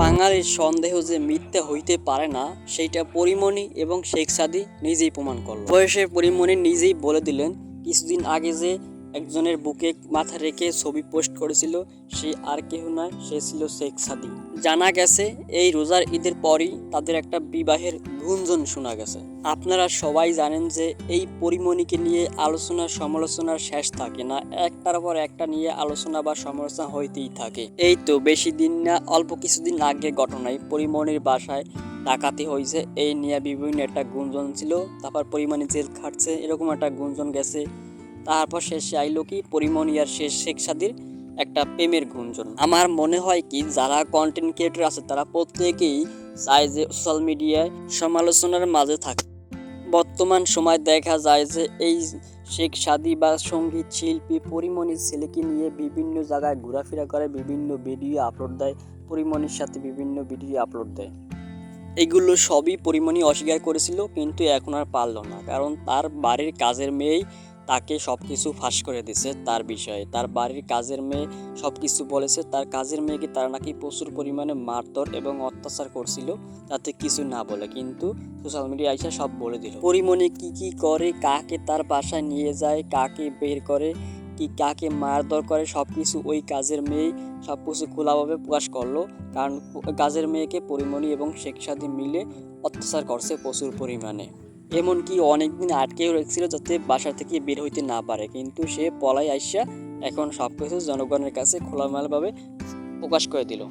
বাঙালির সন্দেহ যে মিথ্যা হইতে পারে না, সেইটা পরিমণি এবং শেখ সাদি নিজেই প্রমাণ করল। বয়সের পরিমণি নিজেই বলে দিলেন, কিছুদিন আগে যে একজনের বুকে মাথা রেখে ছবি পোস্ট করেছিল, সে আর কেউ নয়, সে ছিল শেখ সাদি। জানা গেছে, এই রোজার ঈদের পরই তাদের একটা বিবাহের গুঞ্জন শোনা গেছে। আপনারা সবাই জানেন যে এই পরিমণিকে নিয়ে আলোচনা সমালোচনার শেষ থাকে না, একটার পর একটা নিয়ে আলোচনা বা সমালোচনা হইতেই থাকে। এই তো বেশি দিন না, অল্প কিছুদিন আগে ঘটনায় পরিমণির বাসায় ডাকাতি হয়েছে এই নিয়ে বিভিন্ন একটা গুঞ্জন ছিল, তারপর পরিমণি জেল খাটছে, এরকম একটা গুঞ্জন গেছে। তারপর শেষে আইলো কি পরিমণি আর শেষ শেখ সাদির একটা প্রেমের গুঞ্জন। আমার মনে হয় কি, যারা কন্টেন্ট ক্রিয়েটর আছে, তারা প্রত্যেকেই চায় যে সোশ্যাল মিডিয়ায় সমালোচনার মাঝে থাকে। বর্তমান সময় দেখা যায় যে এই শেখ সাদি বা সংগীত শিল্পী পরিমণির ছেলেকে নিয়ে বিভিন্ন জায়গায় ঘোরাফেরা করে, বিভিন্ন ভিডিও আপলোড দেয় পরিমণির সাথে বিভিন্ন ভিডিও আপলোড দেয়। এগুলো সবই পরিমণি অস্বীকার করেছিল, কিন্তু এখন আর পারল না, কারণ তার বাড়ির কাজের মেয়েই তাকে সব কিছু ফাঁস করে দিছে তার বিষয়ে। তার বাড়ির কাজের মেয়ে সব কিছু বলেছে, তার কাজের মেয়েকে তারা নাকি প্রচুর পরিমাণে মারধর এবং অত্যাচার করছিল তাতে কিছু না বলে। কিন্তু সোশ্যাল মিডিয়া আইসা সব বলে দিল। পরিমণি কি কি করে, কাকে তার বাসায় নিয়ে যায়, কাকে বের করে, কি কাকে মারধর করে সব কিছু ওই কাজের মেয়ে সব কিছু খোলাভাবে প্রকাশ করল। কারণ কাজের মেয়েকে পরিমণি এবং শেখ সাদি মিলে অত্যাচার করছে প্রচুর পরিমাণে। এমনকি অনেকদিন আটকেও রেখেছিল যাতে বাসা থেকে বের হইতে না পারে। কিন্তু সে পলাই আইসা এখন সবকিছু জনগণের কাছে খোলামেলাভাবে প্রকাশ করে দিল।